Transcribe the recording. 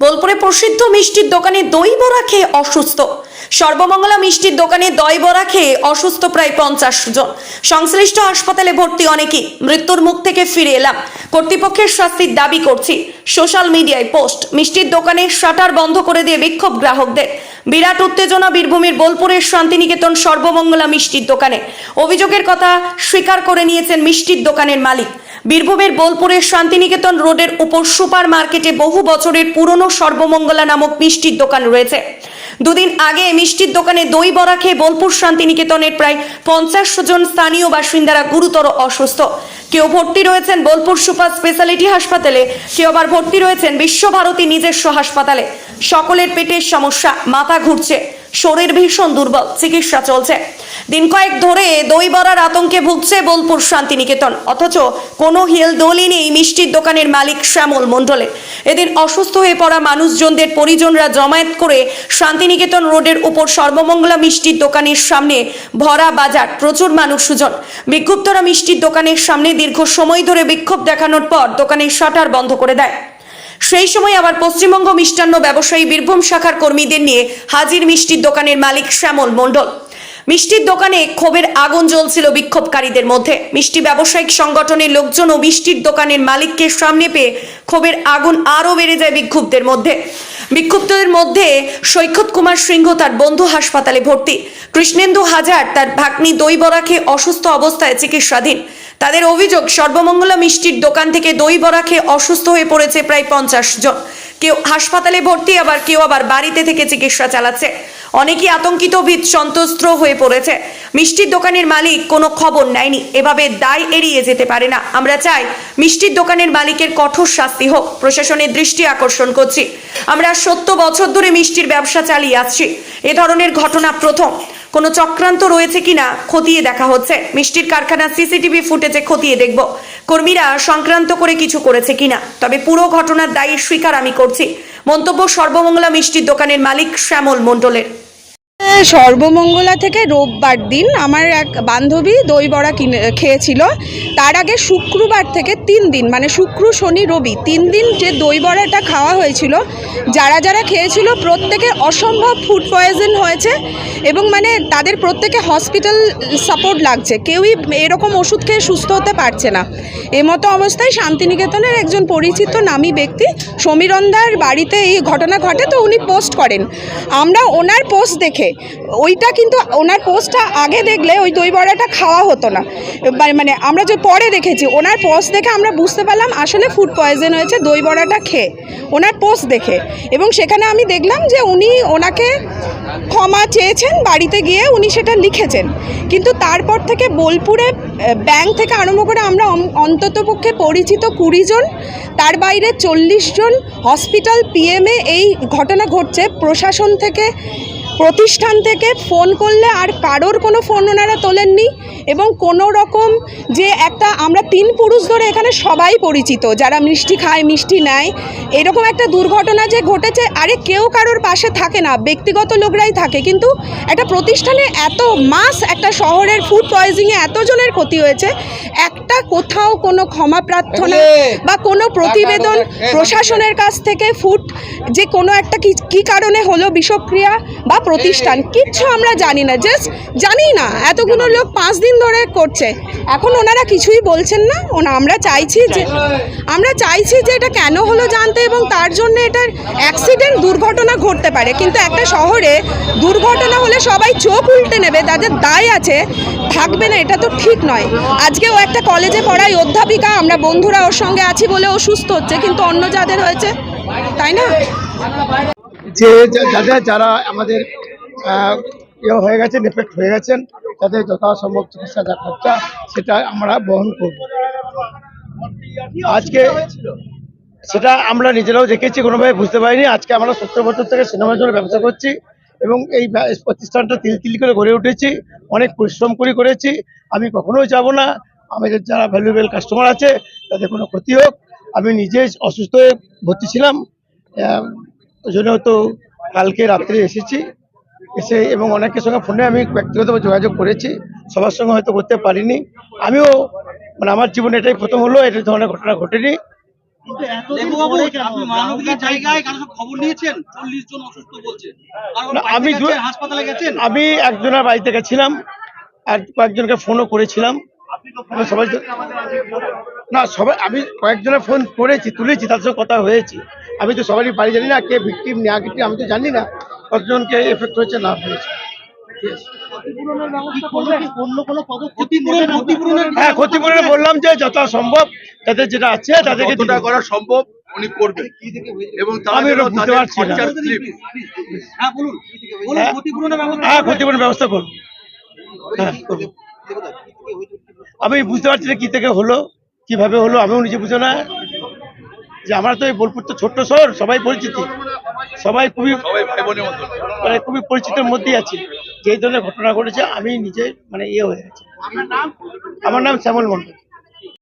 বোলপুরে প্রসিদ্ধ মিষ্টির দোকানে দই বড়া খেয়ে অসুস্থ। সর্বমঙ্গলা মিষ্টির দোকানে দই বড়া খেয়ে অসুস্থ প্রায় পঞ্চাশ জন। সংশ্লিষ্ট হাসপাতালে ভর্তি অনেকেই। মৃত্যুর মুখ থেকে ফিরে এলাম। কর্তৃপক্ষের শাস্তির দাবি করছি। সোশ্যাল মিডিয়ায় পোস্ট। মিষ্টির দোকানে শাটার বন্ধ করে দিয়ে বিক্ষোভ গ্রাহকদের। বিরাট উত্তেজনা বীরভূমের বোলপুরের শান্তিনিকেতন সর্বমঙ্গলা মিষ্টির দোকানে। অভিযোগের কথা স্বীকার করে নিয়েছেন মিষ্টির দোকানের মালিক। বীরভূমের বোলপুরের শান্তিনিকেতন রোডের উপর সুপার মার্কেটে বহু বছরের পুরনো সর্বমঙ্গলা নামক মিষ্টির দোকান রয়েছে। দুদিন আগে মিষ্টির দোকানে দই বড়া খেয়ে বোলপুর শান্তিনিকেতনের প্রায় পঞ্চাশ জন স্থানীয় বাসিন্দারা গুরুতর অসুস্থ। কেউ ভর্তি রয়েছেন বোলপুর সুপার স্পেশালিটি হাসপাতালে, কেউ আবার ভর্তি রয়েছেন বিশ্বভারতী নিজস্ব হাসপাতালে। সকলের পেটের সমস্যা, মাথা ঘুরছে। শরীর ভীষণ দুর্বল, চিকিৎসা চলছে। দিন কয়েক ধরে দই বড়ার আতঙ্কে ভুগছে বোলপুর শান্তিনিকেতন। অথচ কোনো হিলদোলই নেই মিষ্টির দোকানের মালিক শ্যামল মণ্ডলে। এদিন অসুস্থ হয়ে পড়া মানুষজনদের পরিজনরা জমায়েত করে শান্তিনিকেতন রোডের উপর সর্বমঙ্গলা মিষ্টির দোকানের সামনে ভরা বাজার, প্রচুর মানুষ সুজন বিক্ষুব্ধরা মিষ্টির দোকানের সামনে দীর্ঘ সময় ধরে বিক্ষোভ দেখানোর পর দোকানের শাটার বন্ধ করে দেয়। সেই সময় আবার পশ্চিমবঙ্গ মিষ্টান্ন ব্যবসায়ী বীরভূম শাখার কর্মীদের নিয়ে হাজির মিষ্টির দোকানের মালিক শ্যামল মণ্ডল। মিষ্টির দোকানে ক্ষোভের আগুন জ্বলছিল বিক্ষোভকারীদের মধ্যে। মিষ্টি ব্যবসায়িক সংগঠনের লোকজন ও মিষ্টির দোকানের মালিককে সামনে পেয়ে ক্ষোভের আগুন আরও বেড়ে যায় বিক্ষুব্ধদের মধ্যে। বিক্ষুব্ধদের মধ্যে সৈকত কুমার সিংহ তার বন্ধু হাসপাতালে ভর্তি। কৃষ্ণেন্দু হাজার তার ভাগ্নি দই খেয়ে অসুস্থ অবস্থায় চিকিৎসাধীন। তাদের অভিযোগ, সর্বমঙ্গলা মিষ্টির দোকান থেকে দই বড়া খেয়ে অসুস্থ হয়ে পড়েছে প্রায় পঞ্চাশ জন। কেউ হাসপাতালে ভর্তি, আবার কেউ আবার বাড়িতে থেকে চিকিৎসা চালাচ্ছে। অনেকেই আতঙ্কিত ভীত সন্ত্রস্ত হয়ে পড়েছে। মিষ্টির দোকানের মালিক কোনো খবর নেয়নি। এভাবে দায় এড়িয়ে যেতে পারে না। আমরা চাই মিষ্টির দোকানের মালিকের কঠোর শাস্তি হোক। প্রশাসনের দৃষ্টি আকর্ষণ করছি। আমরা সত্য বছর ধরে মিষ্টির ব্যবসা চালিয়ে আসছি। এ ধরনের ঘটনা প্রথম। কোনো চক্রান্ত রয়েছে কিনা খতিয়ে দেখা হচ্ছে। মিষ্টির কারখানা সিসিটিভি ফুটেজে খতিয়ে দেখব। কর্মীরা সংক্রান্ত করে কিছু করেছে কিনা। তবে পুরো ঘটনার দায়ী স্বীকার আমি করছি। মন্তব্য সর্বমঙ্গলা মিষ্টির দোকানের মালিক শ্যামল মণ্ডলের। সর্বমঙ্গলা থেকে রোববার দিন আমার এক বান্ধবী দই বড়া কিনে, খেয়েছিল। তার আগে শুক্রবার থেকে তিন দিন মানে শুক্র, শনি, রবি, তিন দিন যে দই বড়াটা খাওয়া হয়েছিল, যারা যারা খেয়েছিল প্রত্যেকে অসম্ভব ফুড পয়জন হয়েছে এবং মানে তাদের প্রত্যেকে হসপিটাল সাপোর্ট লাগছে। কেউই এরকম ওষুধ খেয়ে সুস্থ হতে পারছে না। এমতো অবস্থায় শান্তিনিকেতনের একজন পরিচিত নামী ব্যক্তি সমীরন্দার বাড়িতে এই ঘটনা ঘটে, তো উনি পোস্ট করেন। আমরা ওনার পোস্ট দেখে ওইটা কিন্তু ওনার পোস্টটা আগে দেখলে ওই দই বড়াটা খাওয়া হতো না। মানে- মানে আমরা যে পরে দেখেছি, ওনার পোস্ট দেখে আমরা বুঝতে পারলাম আসলে ফুড পয়জন হয়েছে দই বড়াটা খেয়ে। ওনার পোস্ট দেখে। এবং সেখানে আমি দেখলাম যে উনি ওনাকে ক্ষমা চেয়েছেন, বাড়িতে গিয়ে উনি সেটা লিখেছেন। কিন্তু তারপর থেকে বোলপুরে ব্যাংক থেকে আরম্ভ করে আমরা অন্ততপক্ষে পরিচিত কুড়ি জন, তার বাইরে চল্লিশ জন হসপিটাল পিএমে এই ঘটনা ঘটছে। প্রশাসন থেকে প্রতিষ্ঠান থেকে ফোন করলে আর কারোর কোনো ফোন ওনারা তোলেননি এবং কোনো রকম যে একটা আমরা তিন পুরুষ ধরে এখানে সবাই পরিচিত যারা মিষ্টি খায় মিষ্টি নেয় এরকম একটা দুর্ঘটনা যে ঘটেছে আরে কেউ কারোর পাশে থাকে না ব্যক্তিগত লোকরাই থাকে। কিন্তু একটা প্রতিষ্ঠানে এত মাস একটা শহরের ফুড পয়জিংয়ে এতজনের ক্ষতি হয়েছে একটা কোথাও কোনো ক্ষমা প্রার্থনা বা কোনো প্রতিবেদন প্রশাসনের কাছ থেকে ফুড যে কোনো একটা কি কী কারণে হলো বিষক্রিয়া বা প্রতিষ্ঠান। কিচ্ছু আমরা জানি না জাস্ট জানি না। এতগুলো লোক পাঁচ দিন ধরে করছে। এখন ওনারা কিছুই বলছেন না। ওনা আমরা চাইছি যে আমরা চাইছি যে এটা কেন হলো জানতে এবং তার জন্য এটার অ্যাক্সিডেন্ট দুর্ঘটনা ঘটতে পারে। কিন্তু একটা শহরে দুর্ঘটনা হলে সবাই চোখ উল্টে নেবে তাদের দায় আছে থাকবে না এটা তো ঠিক নয়। আজকে ও একটা কলেজে পড়াই অধ্যাপিকা আমরা বন্ধুরা ওর সঙ্গে আছি বলে ও সুস্থ হচ্ছে কিন্তু অন্য যাদের হয়েছে তাই না? যে যাদের যারা আমাদের ইয়ে হয়ে গেছেন এফেক্ট হয়ে গেছেন, তাদের যথাসম্ভব চিকিৎসা যা খরচা, সেটা আমরা বহন করব। আজকে সেটা আমরা নিজেরাও দেখেছি, কোনোভাবে বুঝতে পারিনি। আজকে আমরা সত্তর বছর থেকে সিনেমার জন্য ব্যবসা করছি এবং এই প্রতিষ্ঠানটা তিল তিল করে গড়ে উঠেছি, অনেক পরিশ্রম করে করেছি। আমি কখনোই যাব না। আমাদের যারা ভ্যালুয়েবল কাস্টমার আছে, তাদের কোনো ক্ষতি হোক। আমি নিজে অসুস্থ হয়ে ভর্তি ছিলাম। ওই জন্য তো কালকে রাত্রে এসেছি। এসে এবং অনেকের সঙ্গে ফোনে আমি ব্যক্তিগতভাবে যোগাযোগ করেছি। সবার সঙ্গে হয়তো করতে পারিনি। আমিও মানে আমার জীবনে এটাই প্রথম হলো এটা ধরনের ঘটনা ঘটেনি। আমি একজনের বাড়িতে গেছিলাম আর কয়েকজনকে ফোনও করেছিলাম। সবাই না সবাই আমি কয়েকজনের ফোন করেছি তুলেছি তার সঙ্গে কথা হয়েছে। আমি তো সবারই বাড়ি জানি না কে ভিকটিম না ভিকটিম আমি তো জানি না কতজনকে এফেক্ট হয়েছে না হয়েছে। ক্ষতিপূরণের হ্যাঁ ক্ষতিপূরণে বললাম যে যত সম্ভব তাদের যেটা আছে তাদেরকে করা সম্ভব উনি করবেন। এবং আমি বুঝতে পারছি না। খরচার slip হ্যাঁ বলুন। বলুন হ্যাঁ। ক্ষতিপূরণের ব্যবস্থা হ্যাঁ ক্ষতিপূরণের ব্যবস্থা করব। হ্যাঁ করব। আমি বুঝতে পারছি না কি থেকে হলো কীভাবে হলো আমিও নিজে বুঝে না। যে আমরা তো এই বোলপুর তো ছোট্ট শহর সবাই পরিচিত। সবাই খুবই মানে খুবই পরিচিতের মধ্যেই আছি। যে ধরনের ঘটনা ঘটেছে আমি নিজে মানে ইয়ে হয়ে গেছি। আমার নাম শ্যামল মন্ডল